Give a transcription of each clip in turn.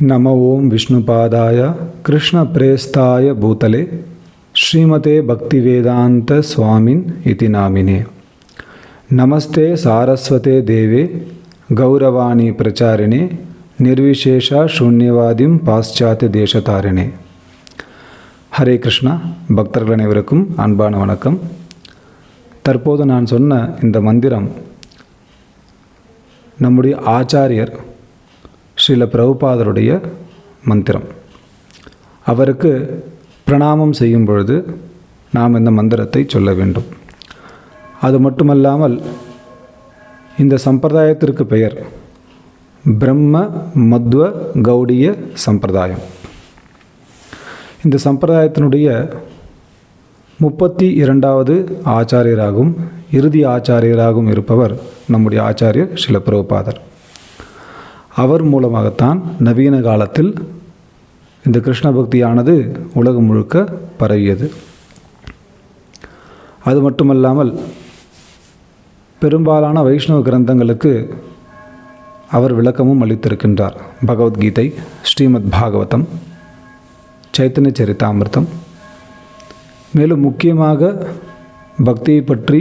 நம ஓம் விஷ்ணுபாதாய கிருஷ்ணபிரேஸ்தாய பூதலே ஸ்ரீமதே பக்திவேதாந்த சுவாமின் இதி நாமினே நமஸ்தே சாரஸ்வதே தேவே கௌரவாணி பிரச்சாரிணே நிர்விசேஷா சூன்யவாதிம் பாశ్చాத்திய தேசதாரிணே ஹரே கிருஷ்ணா பக்தர்கள் அனைவருக்கும் அன்பான வணக்கம். தற்போது நான் சொன்ன இந்த மந்திரம் நம்முடைய ஆச்சாரியர் ஸ்ரீல பிரபுபாதருடைய மந்திரம். அவருக்கு பிரணாமம் செய்யும் பொழுது நாம் இந்த மந்திரத்தை சொல்ல வேண்டும். அது மட்டுமல்லாமல் இந்த சம்பிரதாயத்திற்கு பெயர் பிரம்ம மத்வ கௌடிய சம்பிரதாயம். இந்த சம்பிரதாயத்தினுடைய முப்பத்தி இரண்டாவது ஆச்சாரியராகவும் இறுதி ஆச்சாரியராகவும் இருப்பவர் நம்முடைய ஆச்சாரியர் சில பிரபுபாதர். அவர் மூலமாகத்தான் நவீன காலத்தில் இந்த கிருஷ்ண பக்தியானது உலகம் முழுக்க பரவியது. அது மட்டுமல்லாமல் பெரும்பாலான வைஷ்ணவ கிரந்தங்களுக்கு அவர் விளக்கமும் அளித்திருக்கின்றார். பகவத்கீதை ஸ்ரீமத் பாகவதம் சைத்தன்ய சரிதாமிர்தம். மேலும் முக்கியமாக பக்தியை பற்றி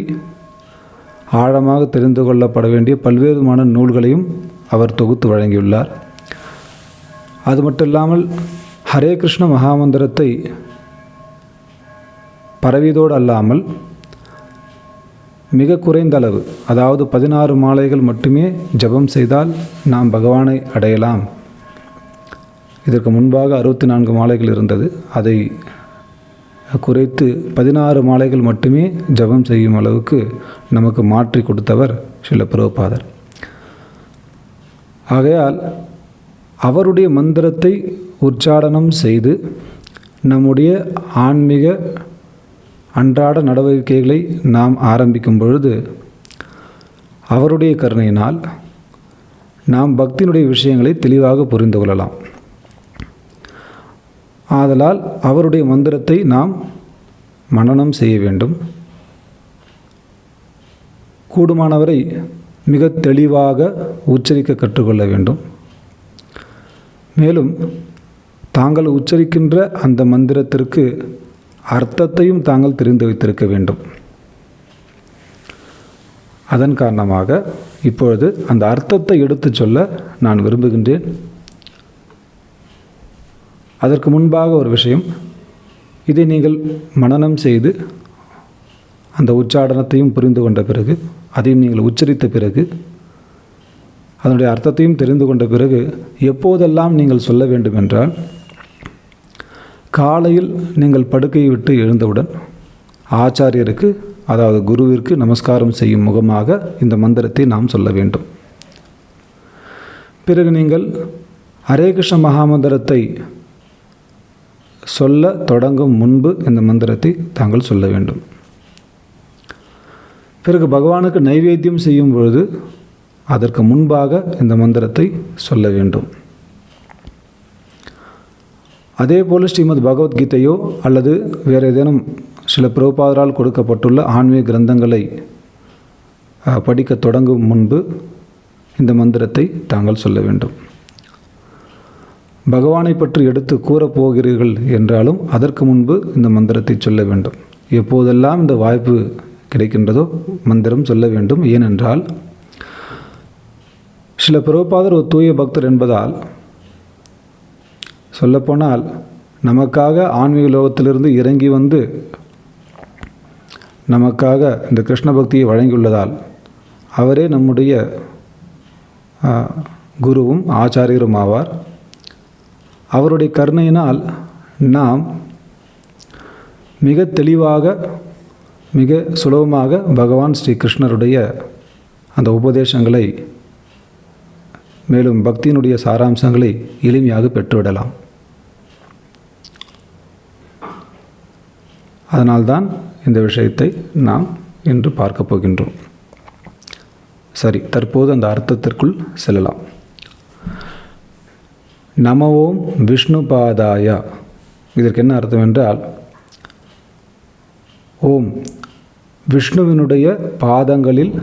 ஆழமாக தெரிந்து கொள்ளப்பட வேண்டிய பல்வேறுமான நூல்களையும் அவர் தொகுத்து வழங்கியுள்ளார். அது மட்டும் இல்லாமல் ஹரே கிருஷ்ண மகாமந்திரத்தை பரவியதோடு அல்லாமல் மிக குறைந்த அளவு அதாவது பதினாறு மாலைகள் மட்டுமே ஜபம் செய்தால் நாம் பகவானை அடையலாம். இதற்கு முன்பாக அறுபத்தி நான்கு மாலைகள் இருந்தது. அதை குறைத்து பதினாறு மாலைகள் மட்டுமே ஜபம் செய்யும் அளவுக்கு நமக்கு மாற்றி கொடுத்தவர் சில பிரபுபாதர். ஆகையால் அவருடைய மந்திரத்தை உச்சாடனம் செய்து நம்முடைய ஆன்மீக அன்றாட நடவடிக்கைகளை நாம் ஆரம்பிக்கும் பொழுது அவருடைய கருணையினால் நாம் பக்தியினுடைய விஷயங்களை தெளிவாக புரிந்து கொள்ளலாம். ஆதலால் அவருடைய மந்திரத்தை நாம் மனனம் செய்ய வேண்டும். கூடுமானவரை மிக தெளிவாக உச்சரிக்க கற்றுக்கொள்ள வேண்டும். மேலும் தாங்கள் உச்சரிக்கின்ற அந்த மந்திரத்திற்கு அர்த்தத்தையும் தாங்கள் தெரிந்து வைத்திருக்க வேண்டும். அதன் காரணமாக இப்பொழுது அந்த அர்த்தத்தை எடுத்துச் சொல்ல நான் விரும்புகின்றேன். அதற்கு முன்பாக ஒரு விஷயம். இதை நீங்கள் மனனம் செய்து அந்த உச்சாடனத்தையும் புரிந்து கொண்ட பிறகு அதையும் நீங்கள் உச்சரித்த பிறகு அதனுடைய அர்த்தத்தையும் தெரிந்து கொண்ட பிறகு எப்போதெல்லாம் நீங்கள் சொல்ல வேண்டும் என்றால் காலையில் நீங்கள் படுக்கையை விட்டு எழுந்தவுடன் ஆச்சாரியருக்கு அதாவது குருவிற்கு நமஸ்காரம் செய்யும் முகமாக இந்த மந்திரத்தை நாம் சொல்ல வேண்டும். பிறகு நீங்கள் ஹரே கிருஷ்ண மகாமந்திரத்தை சொல்ல தொடங்கும் முன்பு இந்த மந்திரத்தை தாங்கள் சொல்ல வேண்டும். பிறகு பகவானுக்கு நைவேத்தியம் செய்யும் பொழுது அதற்கு முன்பாக இந்த மந்திரத்தை சொல்ல வேண்டும். அதே போல் ஸ்ரீமத் பகவத்கீதையோ அல்லது வேறு ஏதேனும் சில பிரபுபாதரால் கொடுக்கப்பட்டுள்ள ஆன்மீக கிரந்தங்களை படிக்க தொடங்கும் முன்பு இந்த மந்திரத்தை தாங்கள் சொல்ல வேண்டும். பகவானை பற்றி எடுத்து கூறப்போகிறீர்கள் என்றாலும் அதற்கு முன்பு இந்த மந்திரத்தை சொல்ல வேண்டும். எப்போதெல்லாம் இந்த வாய்ப்பு கிடைக்கின்றதோ மந்திரம் சொல்ல வேண்டும். ஏனென்றால் சில பிரபாதர் ஒரு தூய பக்தர் என்பதால் சொல்லப்போனால் நமக்காக ஆன்மீக லோகத்திலிருந்து இறங்கி வந்து நமக்காக இந்த கிருஷ்ண பக்தியை வழங்கியுள்ளதால் அவரே நம்முடைய குருவும் ஆச்சாரியரும் ஆவார். அவருடைய கருணையினால் நாம் மிக தெளிவாக மிக சுலபமாக பகவான் ஸ்ரீ கிருஷ்ணருடைய அந்த உபதேசங்களை மேலும் பக்தியினுடைய சாராம்சங்களை எளிமையாக பெற்றுவிடலாம். அதனால்தான் இந்த விஷயத்தை நாம் இன்று பார்க்க போகின்றோம். சரி தற்போது அந்த அர்த்தத்திற்குள் செல்லலாம். நம ஓம் விஷ்ணுபாதாயா. இதற்கு என்ன அர்த்தம் என்றால் ஓம். விஷ்ணுவினுடைய பாதங்களில்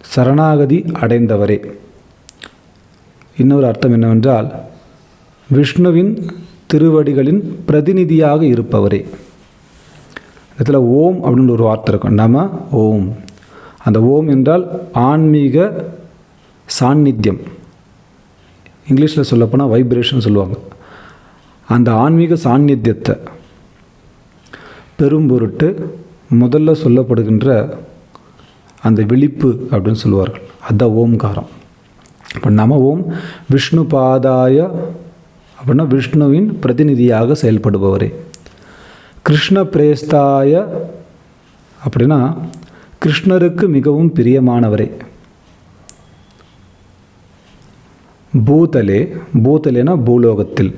சரணாகதி அடைந்தவரே. இன்னொரு அர்த்தம் என்னவென்றால் விஷ்ணுவின் திருவடிகளின் பிரதிநிதியாக இருப்பவரே. இதில் ஓம் அப்படின்னு ஒரு வார்த்தை இருக்கும். நம ஓம். அந்த ஓம் என்றால் ஆன்மீக சாநித்தியம். இங்கிலீஷில் சொல்லப்போனால் வைப்ரேஷன் சொல்லுவாங்க. அந்த ஆன்மீக சாநித்தியத்தை பெரும்பொருட்டு முதல்ல சொல்லப்படுகின்ற அந்த விழிப்பு அப்படின்னு சொல்லுவார்கள். அதுதான் ஓம்காரம். இப்போ நம ஓம் விஷ்ணு பாதாய அப்படின்னா விஷ்ணுவின் பிரதிநிதியாக செயல்படுபவரே. கிருஷ்ண பிரேஸ்தாய அப்படின்னா கிருஷ்ணருக்கு மிகவும் பிரியமானவரே. பூதலே பூதலேனா பூலோகத்தில்.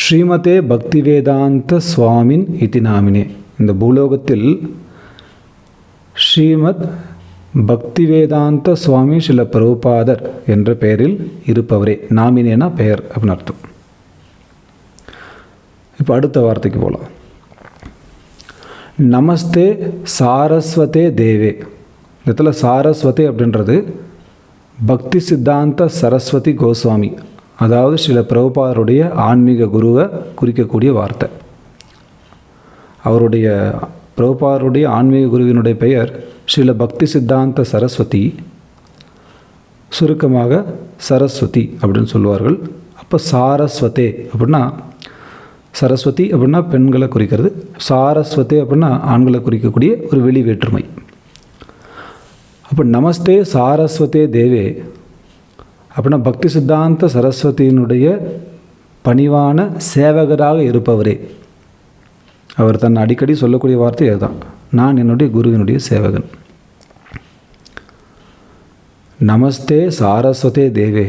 ஸ்ரீமதே பக்தி வேதாந்த சுவாமின் இத்தி நாமினே. இந்த பூலோகத்தில் ஸ்ரீமத் பக்தி வேதாந்த சுவாமி சில பிரபுபாதர் என்ற பெயரில் இருப்பவரே. நாமினேனா பெயர் அப்படின்னு அர்த்தம். இப்போ அடுத்த வார்த்தைக்கு போகலாம் நமஸ்தே சாரஸ்வதே தேவே. இந்த இடத்துல சாரஸ்வதி அப்படின்றது பக்தி சித்தாந்த சரஸ்வதி கோஸ்வாமி. அதாவது சில பிரபுபாதருடைய ஆன்மீக குருவை குறிக்கக்கூடிய வார்த்தை. அவருடைய பிரபுபாதருடைய ஆன்மீக குருவினுடைய பெயர் ஸ்ரீல பக்தி சித்தாந்த சரஸ்வதி சுருக்கமாக சரஸ்வதி அப்படின்னு சொல்லுவார்கள். அப்போ சாரஸ்வதே அப்படின்னா சரஸ்வதி அப்படின்னா பெண்களை குறிக்கிறது. சாரஸ்வதே அப்படின்னா ஆண்களை குறிக்கக்கூடிய ஒரு வெளி வேற்றுமை அப்போ நமஸ்தே சாரஸ்வதே தேவே அப்படின்னா பக்தி சித்தாந்த சரஸ்வதியினுடைய பணிவான சேவகராக இருப்பவரே. அவர் தன் அடிக்கடி சொல்லக்கூடிய வார்த்தை அதுதான். நான் என்னுடைய குருவினுடைய சேவகன். நமஸ்தே சாரஸ்வதே தேவே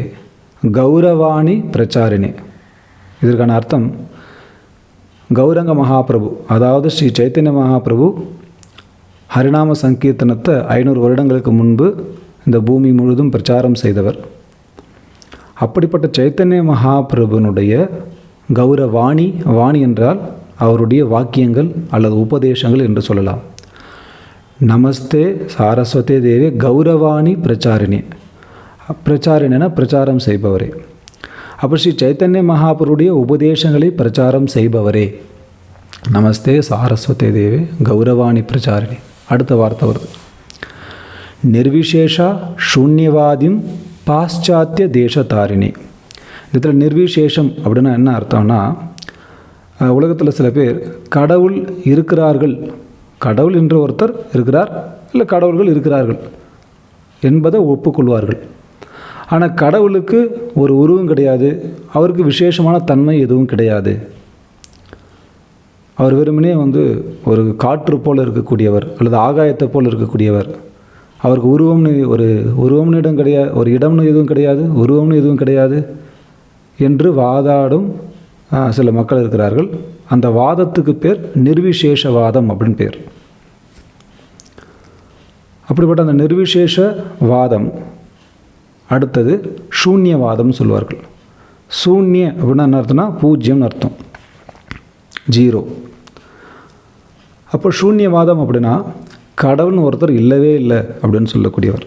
கௌரவாணி பிரச்சாரிணி. இதற்கான அர்த்தம் கௌரங்க மகாபிரபு அதாவது ஸ்ரீ சைத்தன்ய மகாபிரபு ஹரிநாம சங்கீர்த்தனத்தை ஐநூறு வருடங்களுக்கு முன்பு இந்த பூமி முழுதும் பிரச்சாரம் செய்தவர். அப்படிப்பட்ட சைத்தன்ய மகாபிரபுனுடைய கௌரவாணி வாணி என்றால் அவருடைய வாக்கியங்கள் அல்லது உபதேசங்கள் என்று சொல்லலாம். நமஸ்தே சாரஸ்வதே தேவி கௌரவாணி பிரச்சாரிணி. பிரச்சாரினா பிரச்சாரம் செய்பவரே. அப்போ ஸ்ரீ சைத்தன்ய மகாபுருடைய உபதேசங்களை பிரச்சாரம் செய்பவரே. நமஸ்தே சாரஸ்வதே தேவி கௌரவாணி பிரச்சாரிணி. அடுத்த வார்த்தை வருது. நிர்விசேஷா சூன்யவாதிம் பாশ্চাத்திய தேசதாரிணி இதில் நிர்விசேஷம் அப்படின்னா என்ன அர்த்தம்னா உலகத்தில் சில பேர் கடவுள் இருக்கிறார்கள் கடவுள் என்று ஒருத்தர் இருக்கிறார் இல்லை கடவுள்கள் இருக்கிறார்கள் என்பதை ஒப்புக்கொள்வார்கள் ஆனால் கடவுளுக்கு ஒரு உருவம் கிடையாது அவருக்கு விசேஷமான தன்மை எதுவும் கிடையாது. அவர் வெறுமனே வந்து ஒரு காற்று போல் இருக்கக்கூடியவர் அல்லது ஆகாயத்தை போல் இருக்கக்கூடியவர். அவருக்கு உருவம்னு ஒரு உருவம்னு இடம் கிடையாது ஒரு இடம்னு எதுவும் கிடையாது உருவம்னு எதுவும் கிடையாது என்று வாதாடும் சில மக்கள் இருக்கிறார்கள். அந்த வாதத்துக்கு பேர் நிர்விசேஷவாதம் அப்படின்னு பேர். அப்படிப்பட்ட அந்த நிர்விசேஷ வாதம் அடுத்தது சூன்யவாதம் சொல்வார்கள். சூன்ய அப்படின்னா என்ன அர்த்தம்னா பூஜ்யம்னு அர்த்தம். ஜீரோ. அப்போ சூன்யவாதம் அப்படின்னா கடவுள்னு ஒருத்தர் இல்லவே இல்லை அப்படின்னு சொல்லக்கூடியவர்.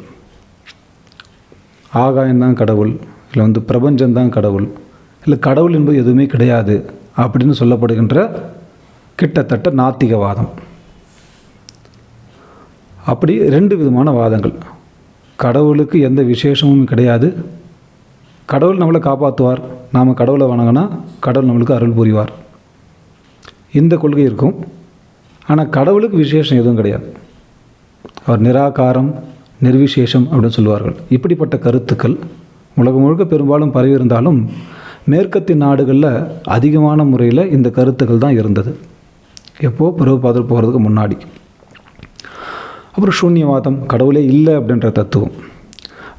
ஆகாயம்தான் கடவுள் இல்லை வந்து பிரபஞ்சம்தான் கடவுள் இல்லை கடவுள் என்பது எதுவுமே கிடையாது அப்படின்னு சொல்லப்படுகின்ற கிட்டத்தட்ட நாத்திகவாதம். அப்படி ரெண்டு விதமான வாதங்கள். கடவுளுக்கு எந்த விசேஷமும் கிடையாது. கடவுள் நம்மளை காப்பாற்றுவார். நாம் கடவுளை வணங்கினா கடவுள் நம்மளுக்கு அருள் புரிவார். இந்த கொள்கை இருக்கும். ஆனால் கடவுளுக்கு விசேஷம் எதுவும் கிடையாது. அவர் நிராகாரம் நிர்விசேஷம் அப்படின்னு சொல்லுவார்கள். இப்படிப்பட்ட கருத்துக்கள் உலகம் முழுக்க பெரும்பாலும் பரவி இருந்தாலும் மேற்கத்தின் நாடுகளில் அதிகமான முறையில் இந்த கருத்துக்கள் தான் இருந்தது. எப்போது பிறகு போகிறதுக்கு முன்னாடி. அப்புறம் சூன்யவாதம் கடவுளே இல்லை அப்படின்ற தத்துவம்.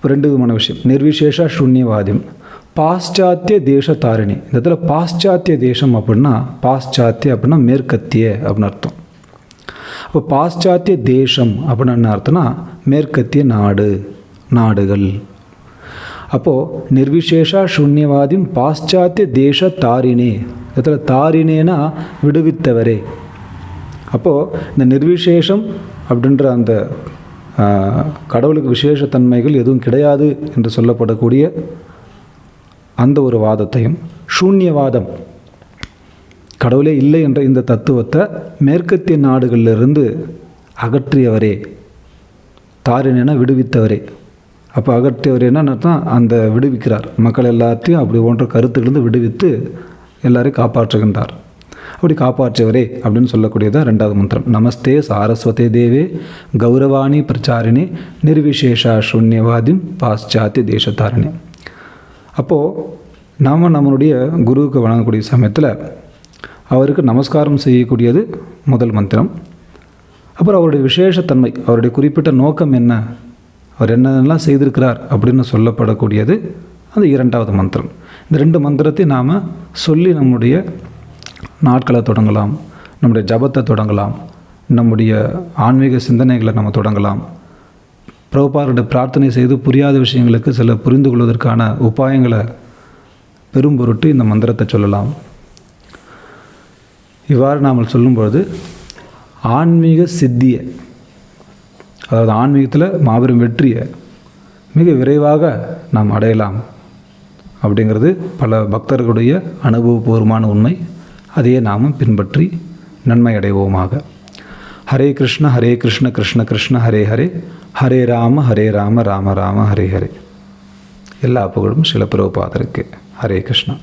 ரெண்டு விதமான விஷயம். நிர்விசேஷ சூன்யவாதியம் பாশ্চাத்திய தேச தாரிணி. இந்த இடத்துல பாশ্চাத்திய தேசம் அப்படின்னா பாশ্চাத்திய அப்படின்னா மேற்கத்திய அப்படின்னு அர்த்தம். இப்போ பாশ্சாத்திய தேசம் அப்படின்னு என்ன அர்த்தம்னா மேற்கத்திய நாடு நாடுகள். அப்போது நிர்விசேஷ சூன்யவாதியும் பாশ্சாத்திய தேச தாரிணே. இதில் தாரினேனா விடுவித்தவரே. அப்போது இந்த நிர்விசேஷம் அப்படின்ற அந்த கடவுளுக்கு விசேஷத்தன்மைகள் எதுவும் கிடையாது என்று சொல்லப்படக்கூடிய அந்த ஒரு வாதத்தையும் சூன்யவாதம் கடவுளே இல்லை என்ற இந்த தத்துவத்தை மேற்கத்திய நாடுகளிலிருந்து அகற்றியவரே. தாரினா விடுவித்தவரே. அப்போ அகற்றியவர் என்னன்னா அந்த விடுவிக்கிறார். மக்கள் எல்லாத்தையும் அப்படி போன்ற கருத்துக்கிலிருந்து விடுவித்து எல்லாரையும் காப்பாற்றுகின்றார். அப்படி காப்பாற்றியவரே அப்படின்னு சொல்லக்கூடியதான் ரெண்டாவது மந்திரம். நமஸ்தே சாரஸ்வதே தேவே கௌரவாணி பிரச்சாரிணி நிர்விசேஷா சூன்யவாதி பாஸ்சாத்திய தேசத்தாரிணி அப்போது நாம் நம்மளுடைய குருவுக்கு வழங்கக்கூடிய சமயத்தில் அவருக்கு நமஸ்காரம் செய்யக்கூடியது முதல் மந்திரம். அப்புறம் அவருடைய விசேஷத்தன்மை அவருடைய குறிப்பிட்ட நோக்கம் என்ன அவர் என்னென்னலாம் செய்திருக்கிறார் அப்படின்னு சொல்லப்படக்கூடியது அந்த இரண்டாவது மந்திரம். இந்த ரெண்டு மந்திரத்தை நாம் சொல்லி நம்முடைய நாட்களை தொடங்கலாம் நம்முடைய ஜபத்தை தொடங்கலாம் நம்முடைய ஆன்மீக சிந்தனைகளை நம்ம தொடங்கலாம். பிரபுபாருடைய பிரார்த்தனை செய்து புரியாத விஷயங்களுக்கு சில புரிந்து கொள்வதற்கான உபாயங்களை பெரும் பொருட்டு இந்த மந்திரத்தை சொல்லலாம். இவ்வாறு நாம் சொல்லும்பொழுது ஆன்மீக சித்தியை அதாவது ஆன்மீகத்தில் மாபெரும் வெற்றியை மிக விரைவாக நாம் அடையலாம். அப்படிங்கிறது பல பக்தர்களுடைய அனுபவபூர்வமான உண்மை. அதையே நாமும் பின்பற்றி நன்மை அடைவோமாக. ஹரே கிருஷ்ண ஹரே கிருஷ்ண கிருஷ்ண கிருஷ்ண ஹரே ஹரே. ஹரே ராம ஹரே ராம ராம ராம ஹரே ஹரே. எல்லா புகழும் சில பிரபுபாதருக்கு ஹரே கிருஷ்ணா.